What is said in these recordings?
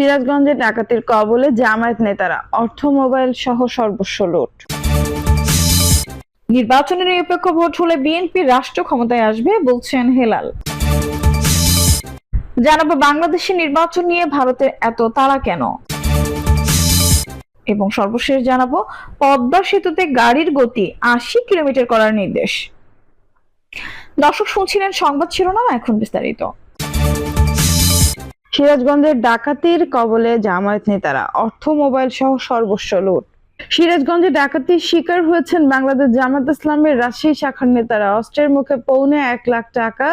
সিরাজগঞ্জে ডাকাতির কবলে জামায়াত নেতারা, অর্থ মোবাইল সহ সর্বস্ব লুট। নির্বাচনের নিরপেক্ষ ভোট হলে বিএনপি রাষ্ট্র ক্ষমতায় আসবে বলছেন হেলাল। জানাব বাংলাদেশের নির্বাচন নিয়ে ভারতের এত তাড়া কেন? এবং সর্বশেষ জানাব, পদ্মা সেতুতে গাড়ির গতি আশি কিলোমিটার করার নির্দেশ। দর্শক শুনছিলেন সংবাদ শিরোনাম, এখন বিস্তারিত। সিরাজগঞ্জের ডাকাতির কবলে জামায়াত নেতারা অর্থ মোবাইল সহ সর্বস্ব লুট। সিরাজগঞ্জে ডাকাতির শিকার হয়েছেন বাংলাদেশ জামাত ইসলামের রাজশাহী শাখার নেতারা। অস্ত্রের মুখে পৌনে এক লাখ টাকা,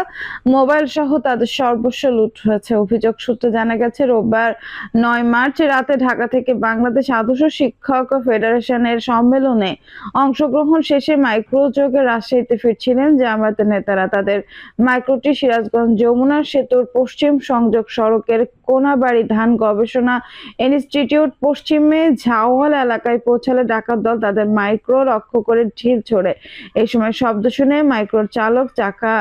মোবাইল সহ তাদের সর্বস্ব লুট হয়েছে। অভিযোগ সূত্রে জানা গেছে, রোববার নয় মার্চ রাতে ঢাকা থেকে বাংলাদেশ আদর্শ শিক্ষক ফেডারেশনের সম্মেলনে অংশগ্রহণ শেষে মাইক্রোযোগে রাজশাহীতে ফিরছিলেন জামায়াতের নেতারা। তাদের মাইক্রোটি সিরাজগঞ্জ যমুনা সেতুর পশ্চিম সংযোগ সড়কের কোনাবাড়ি ধান গবেষণা ইনস্টিটিউট পশ্চিমে ঝাওয়াল এলাকায় পৌঁছালে ডাকাত দল তাদের মাইক্রো লক্ষ্য করে ঢিল ছোড়ে। এই সময় শব্দ শুনে মাইক্রোর চালক চাকা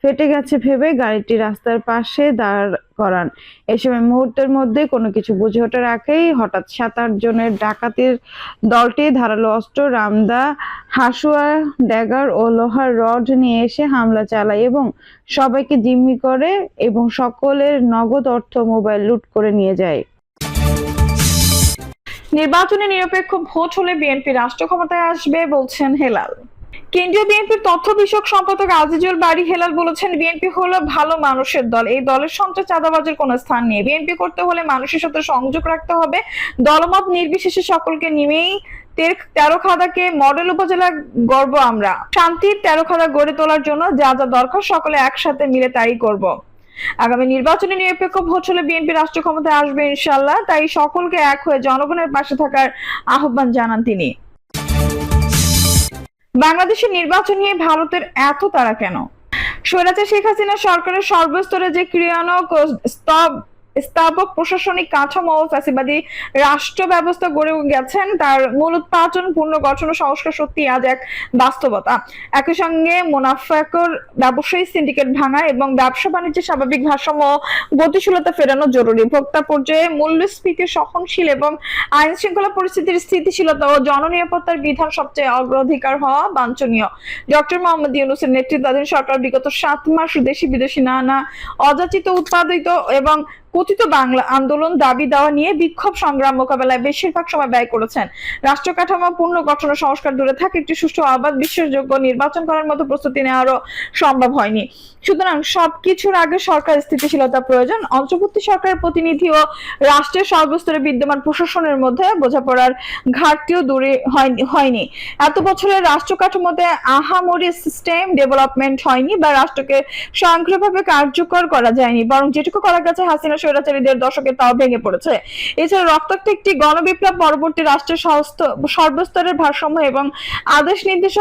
ফেটে গেছে ভেবে গাড়িটি রাস্তার পাশে দাঁড় করান। এই সময় মুহূর্তের মধ্যে কোনো কিছু বুঝে ওঠার আগেই হঠাৎ সাত আট জনের ডাকাতির দলটি ধারালো অস্ত্র, রামদা, হাসুয়া, ড্যাগার ও লোহার রড নিয়ে এসে হামলা চালায় এবং সবাইকে জিম্মি করে এবং সকলের নগদ অর্থ মোবাইল লুট করে নিয়ে যায়। নির্বাচনে নিরপেক্ষ ভোট হলে বিএনপি রাষ্ট্র ক্ষমতায় আসবে বলছেন হেলাল। কেন্দ্রীয় বিএনপির তথ্য বিষয়ক সম্পাদক আজিজুল বাড়ি হেলাল বলেছেন, বিএনপি হলো ভালো মানুষের দল। এই দলের সন্ত্রাস চাঁদাবাজের কোনো স্থান নেই। বিএনপি করতে হলে মানুষের সাথে সংযোগ রাখতে হবে। দলমত নির্বিশেষে সকলকে নিমেই তেরো খাদাকে মডেল উপজেলা গর্ব আমরা। শান্তির তেরো খাদা গড়ে তোলার জন্য যা যা দরকার সকলে একসাথে মিলে তাই করব। আগামী নির্বাচনে নিরপেক্ষ ভোট হলে বিএনপি রাষ্ট্র ক্ষমতায় আসবে ইনশাল্লাহ তাই সকলকে এক হয়ে জনগণের পাশে থাকার আহ্বান জানান তিনি। বাংলাদেশের নির্বাচন নিয়ে ভারতের এত তারা কেন? স্বৈরাচার শেখ হাসিনা সরকারের সর্বস্তরে যে ক্রিয়ানক স্তব- স্থাপক প্রশাসনিক কাঠামো ফ্যাসিবাদী রাষ্ট্র ব্যবস্থা গড়ে গেছেন। তার মূল উৎপাদন পুনর্গঠন ও সংস্কার সত্যি আজ এক বাস্তবতা। একই সঙ্গে মুনাফাকর ব্যবসায়ী সিন্ডিকেট ভাঙা এবং ব্যবসা বাণিজ্যের স্বাভাবিক ভারসাম্য গতিশীলতা ফেরানো জরুরি। ভোক্তা পর্যায়ে মূল্যস্ফীতি সহনশীল এবং আইন শৃঙ্খলা পরিস্থিতির স্থিতিশীলতা ও জননিরাপত্তার বিধান সবচেয়ে অগ্রাধিকার হওয়া বাঞ্ছনীয়। ডক্টর মোহাম্মদ ইউনুসের নেতৃত্বাধীন সরকার বিগত সাত মাস দেশি বিদেশি নানা অযাচিত, উৎপাদিত এবং কথিত বাংলা আন্দোলন দাবি দেওয়া নিয়ে বিক্ষোভ সংগ্রাম মোকাবেলায় বেশিরভাগ সময় ব্যয় করেছেন। রাষ্ট্র কাঠামো পূর্ণ গঠন সংস্কার দূরে থাকে, একটি সুষ্ঠু আবাদ, বিশ্বাসযোগ্য নির্বাচন করার মতো প্রস্তুতি নেওয়ারও সম্ভব হয়নি। সুতরাং সবকিছুর আগে সরকার স্থিতিশীলতা প্রয়োজন। অন্তর্বর্তী সরকারের প্রতিনিধি ও রাষ্ট্রের সর্বস্তরে বিদ্যমান প্রশাসনের মধ্যে বোঝাপড়ার ঘাটতিও দূরে হয়নি। এত বছরের রাষ্ট্র কাঠামোতে আহামরি সিস্টেম ডেভেলপমেন্ট হয়নি বা রাষ্ট্রকে স্বয়ংক্রিয়ভাবে কার্যকর করা যায়নি, বরং যেটুকু করা গেছে হাসিনা স্বৈরাচারীদের দশকে তাও ভেঙে পড়েছে। এছাড়া রক্তাক্ত একটি গণবিপ্লব পরবর্তী রাষ্ট্রের সর্বস্তরের ভারসাম্য এবং আদেশ নির্দেশ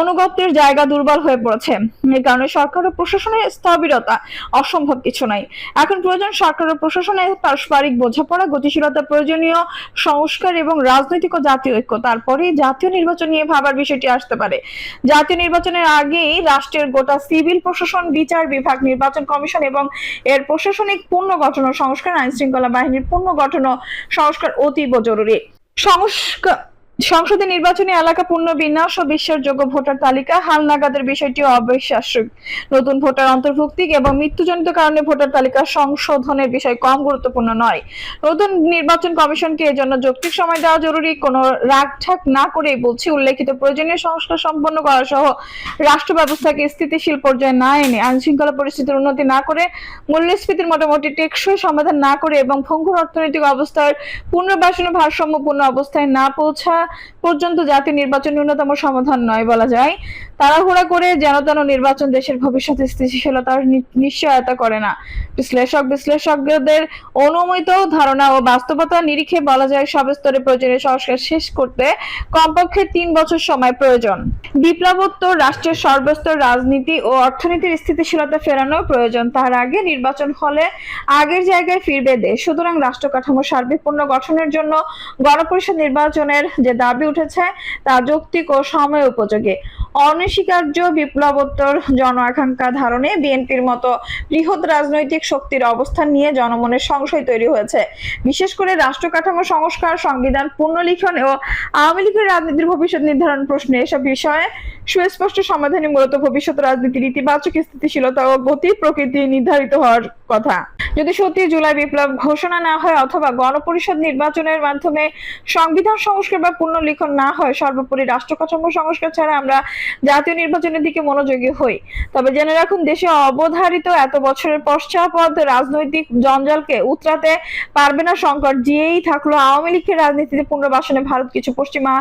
অনুগত্যের জায়গা দুর্বল হয়ে পড়েছে। এই কারণে সরকার ও প্রশাসনের স্থবিরতা অসম্ভব কিছু নাই। এখন প্রয়োজন সরকার ও প্রশাসনের পারস্পরিক বোঝাপড়া, গতিশীলতা, প্রয়োজনীয় সংস্কার এবং রাজনৈতিক ও জাতীয় ঐক্য। তারপরেই জাতীয় নির্বাচন নিয়ে ভাবার বিষয়টি আসতে পারে। জাতীয় নির্বাচনের আগেই রাষ্ট্রের গোটা সিভিল প্রশাসন, বিচার বিভাগ, নির্বাচন কমিশন এবং এর প্রশাসনিক পুনর্গঠন ও সংস্কার আইন শৃঙ্খলা বাহিনীর পুনর্গঠন ও সংস্কার অতীব জরুরি। সংস্কার সংসদে নির্বাচনী এলাকা পুনর্বিন্যাস ও বিশ্বাসযোগ্য ভোটার তালিকা হালনাগাদের বিষয়টি অবিশ্বাস্য নতুন ভোটার অন্তর্ভুক্তি এবং মৃত্যুজনিত কারণে ভোটার তালিকা সংশোধনের বিষয় কম গুরুত্বপূর্ণ নয়। নতুন নির্বাচন কমিশনকে এজন্য যৌক্তিক সময় দেওয়া জরুরি। কোনো রাগঠাক না করে বলছি, উল্লেখিত প্রয়োজনীয় সংস্কার সম্পন্ন করা সহ রাষ্ট্র ব্যবস্থাকে স্থিতিশীল পর্যায়ে না এনে আইন শৃঙ্খলা পরিস্থিতির উন্নতি না করে, মূল্যস্ফীতির মোটামুটি টেকসই সমাধান না করে এবং ভঙ্গুর অর্থনৈতিক অবস্থার পুনর্বাসন ভারসাম্যপূর্ণ অবস্থায় না পৌঁছা পর্যন্ত জাতীয় নির্বাচন ন্যূনতম সমাধান নয় বলা যায়। তাড়াহুড়া করে যেন তেন নির্বাচন দেশের ভবিষ্যতে স্থিতিশীলতার নিশ্চয়তা করে না। বিশ্লেষক, বিশ্লেষকদের অনুমিত ধারণা ও বাস্তবতা নিরিখে বলা যায় সব স্তরে প্রয়োজনীয় সংস্কার শেষ করতে কমপক্ষে তিন বছর সময় প্রয়োজন। বিপ্লবোত্তর রাষ্ট্রের সর্বস্তর রাজনীতি ও অর্থনীতির স্থিতিশীলতা ফেরানো প্রয়োজন। তার আগে নির্বাচন হলে আগের জায়গায় ফিরবে দেশ। সুতরাং রাষ্ট্র কাঠামো সার্বিক পূর্ণ গঠনের জন্য গণপরিষদ নির্বাচনের যে দাবি উঠেছে তা যৌক্তিক ও সময় উপযোগী। অনস্বীকার্য বিপ্লবোত্তর জন আকাঙ্ক্ষা ধারণে বিএনপির মতো বৃহৎ রাজনৈতিক শক্তির অবস্থান নিয়ে জনমনের সংশয় তৈরি হয়েছে। বিশেষ করে রাষ্ট্র কাঠামো সংস্কার, সংবিধান, পুনর্লিখন ও আওয়ামী লীগের রাজনীতির ভবিষ্যৎ নির্ধারণ প্রশ্নে এসব বিষয়ে সুস্পষ্ট সমাধানে মূলত ভবিষ্যৎ রাজনীতির ইতিবাচক স্থিতিশীলতা ও গতি প্রকৃতি নির্ধারিত হওয়ার কথা। যদি সত্যি জুলাই বিপ্লব ঘোষণা না হয় অথবা গণপরিষদ নির্বাচনের মাধ্যমে সংবিধান সংস্কার বা পুনর্লিখন না হয়, সর্বোপরি রাষ্ট্র কাঠামো সংস্কার ছাড়া আমরা জাতীয় নির্বাচনের দিকে মনোযোগী হই। তবে জেনে রাখুন, দেশে অবধারিত এত বছরের পশ্চাৎপদ রাজনৈতিক জঞ্জালকে উতরাতে পারবে না সংকট। যেই থাকল আওয়ামী লীগের রাজনীতিতে পুনর্বাসনে ভারত কিছু পশ্চিমা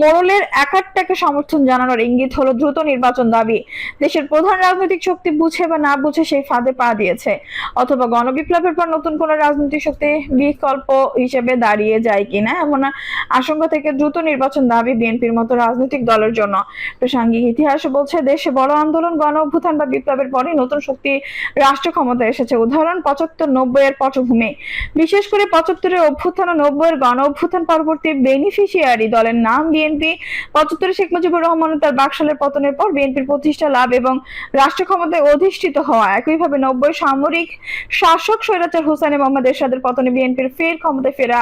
মোড়লের একাট্টাকে সমর্থন জানানোর ইঙ্গিত হলো দ্রুত নির্বাচন দাবি। দেশের প্রধান রাজনৈতিক শক্তি বুঝে বা না বুঝে সেই ফাঁদে পা দিয়েছে। অথবা গণবিপ্লবের পর নতুন কোন রাজনৈতিক শক্তি বিকল্প হিসেবে দাঁড়িয়ে যায় কিনা, এমন আশঙ্কা থেকে দ্রুত নির্বাচন দাবি বিএনপির মতো রাজনৈতিক দলের জন্য। প্রাসঙ্গিক ইতিহাস বলছে, দেশে বড় আন্দোলন, গণ অভ্যুত্থান বা বিপ্লবের পরে নতুন শক্তি রাষ্ট্র ক্ষমতা এসেছে। উদাহরণ, পঁচাত্তর নব্বই এর পটভূমি। বিশেষ করে পঁচাত্তরের অভ্যুত্থান ও নব্বই এর গণ অভ্যুত্থান পরবর্তী বেনিফিশিয়ারি দলের নাম বিএনপি। পঁচাত্তরে শেখ মুজিবুর রহমান তার বাকশালের পতনের পর বিএনপির প্রতিষ্ঠা লাভ এবং রাষ্ট্র ক্ষমতায় অধিষ্ঠিত হওয়া। একইভাবে নব্বই সামরিক শাসক স্বৈরাচার হুসাইন মোহাম্মদ এরশাদের পতনে বিএনপির ফের ক্ষমতায় ফেরা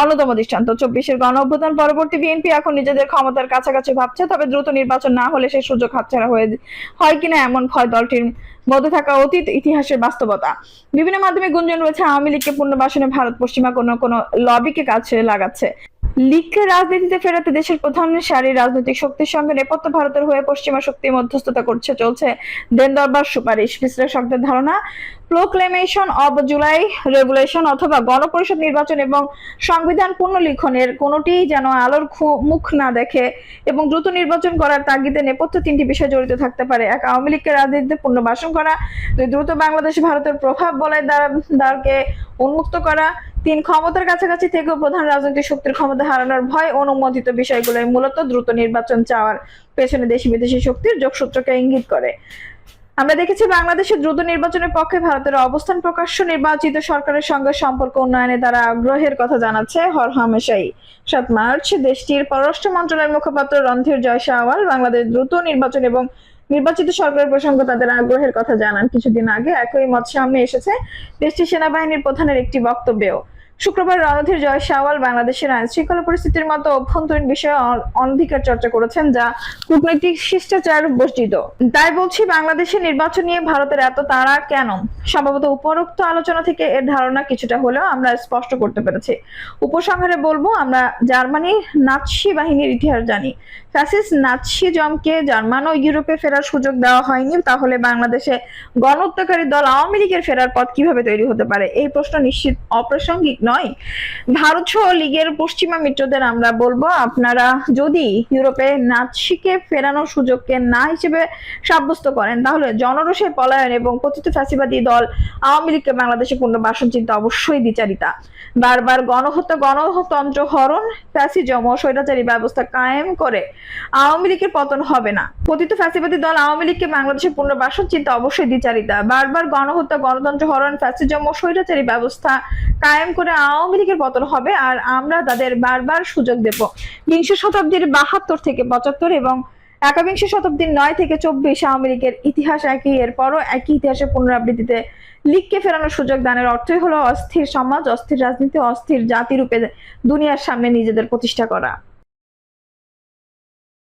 অন্যতম দৃষ্টান্ত। চব্বিশের গণ অভ্যুত্থান পরবর্তী বিএনপি এখন নিজেদের ক্ষমতার কাছাকাছি ভাবছে, তবে দ্রুত নির্বাচন না হলে সেই সুযোগ হাতছাড়া হয়ে হয় কিনা এমন ভয় দলটির মধ্যে থাকা অতীত, ইতিহাসের বাস্তবতা। বিভিন্ন মাধ্যমে গুঞ্জন রয়েছে, আওয়ামী লীগকে পুনর্বাসনে ভারত পশ্চিমা কোনো কোনো লবিকে কাছে লাগাচ্ছে। লীগকে রাজনীতিতে ফেরাতে দেশের প্রধান সারি রাজনৈতিক শক্তির সঙ্গে নেপথ্য ভারতের হয়ে পশ্চিমা শক্তি মধ্যস্থতা করছে, চলছে দেন দরবার সুপারিশ বিশ্লেষকদের ধারণা প্রোক্লেমেশন অব জুলাই রেগুলেশন অথবা গণপরিষদ নির্বাচন এবং সংবিধান পুনর্লিখনের কোনোটিই যেন আলোর মুখ না দেখে এবং দ্রুত নির্বাচন করার তাগিদে নেপথ্য তিনটি বিষয় জড়িত থাকতে পারে। এক, আওয়ামী লীগকে রাজনীতিতে পুনর্বাসন করা। দুই, দ্রুত বাংলাদেশ ভারতের প্রভাব বলয় দ্বারা, দ্বারকে উন্মুক্ত করা। তিন ক্ষমতার কাছাকাছি থেকেও প্রধান রাজনৈতিক শক্তির ক্ষমতা হারানোর ভয় অনুমোদিত বিষয়গুলোই মূলত দ্রুত নির্বাচন চাওয়ার পেছনে দেশি বিদেশি শক্তির যোগসূত্রকে ইঙ্গিত করে। আমরা দেখেছি বাংলাদেশে দ্রুত নির্বাচনের পক্ষে ভারতের অবস্থান প্রকাশ্য নির্বাচিত সরকারের সঙ্গে সম্পর্ক উন্নয়নে তারা আগ্রহের কথা জানাচ্ছে হর হামেশাই সাত মার্চ, দেশটির পররাষ্ট্র মন্ত্রণালয়ের মুখপাত্র রণধীর জয় শাহওয়াল বাংলাদেশ দ্রুত নির্বাচন এবং নির্বাচিত সরকারের প্রসঙ্গে তাদের আগ্রহের কথা জানান কিছুদিন আগে। একই মত সামনে এসেছে দেশটির সেনাবাহিনীর প্রধানের একটি বক্তব্যেও। শুক্রবার রণধীর জয় শাওয়াল বাংলাদেশের আইন শৃঙ্খলা পরিস্থিতির মতো অভ্যন্তরীণ বিষয়ে অনধিকার চর্চা করেছেন যা কূটনৈতিক শিষ্টাচার বর্জিত। তাই বলছি, বাংলাদেশের নির্বাচন নিয়ে ভারতের এত তাড়া কেন? সম্ভবত উপরোক্ত আলোচনা থেকে এর ধারণা কিছুটা হলেও আমরা স্পষ্ট করতে পেরেছি। উপসংহারে বলব, আমরা জার্মানি নাৎসি বাহিনীর ইতিহাস জানি। ফ্যাসিস্ট নাৎসি জমকে জার্মান ইউরোপে ফেরার সুযোগ দেওয়া হয়নি। তাহলে বাংলাদেশে গণ হত্যাকারী দল আওয়ামী লীগের ফেরার পথ কীভাবে তৈরি হতে পারে? এই প্রশ্ন নিশ্চিত অপ্রাসঙ্গিক নয়। ভারত সহ লীগের পশ্চিমা মিত্রদের আমরা বলব, আপনারা যদি ইউরোপে নাৎসিকে ফেরানোর সুযোগকে না হিসেবে সাব্যস্ত করেন, তাহলে জনরোষের পলায়ন এবং কথিত ফ্যাসিবাদী দল আওয়ামী লীগকে বাংলাদেশে পুনর্বাসন চিন্তা অবশ্যই বিচারিতা। বারবার গণহত্যা, গণতন্ত্র হরণ, ফ্যাসিজম ও স্বৈরাচারী ব্যবস্থা কায়েম করে আওয়ামী লীগের পতন হবে না। কথিত ফ্যাসিবাদী দল আওয়ামী লীগকে বাংলাদেশের পুনর্বাসন চিন্তা অবশ্যই দ্বিচারিতা। বারবার গণহত্যা, গণতন্ত্র হরণ, ফ্যাসিজম ও স্বৈরাচারী ব্যবস্থা কায়েম করে আওয়ামী লীগের পতন হবে আর আমরা তাদের বারবার সুযোগ দেব। বিংশ শতাব্দীর বাহাত্তর থেকে পঁচাত্তর এবং একাবিংশ শতাব্দীর নয় থেকে চব্বিশ আওয়ামী লীগের ইতিহাস একই, এরপরও একই ইতিহাসের পুনরাবৃত্তিতে লীগকে ফেরানোর সুযোগ দানের অর্থই হলো অস্থির সমাজ, অস্থির রাজনীতি, অস্থির জাতি রূপে দুনিয়ার সামনে নিজেদের প্রতিষ্ঠা করা।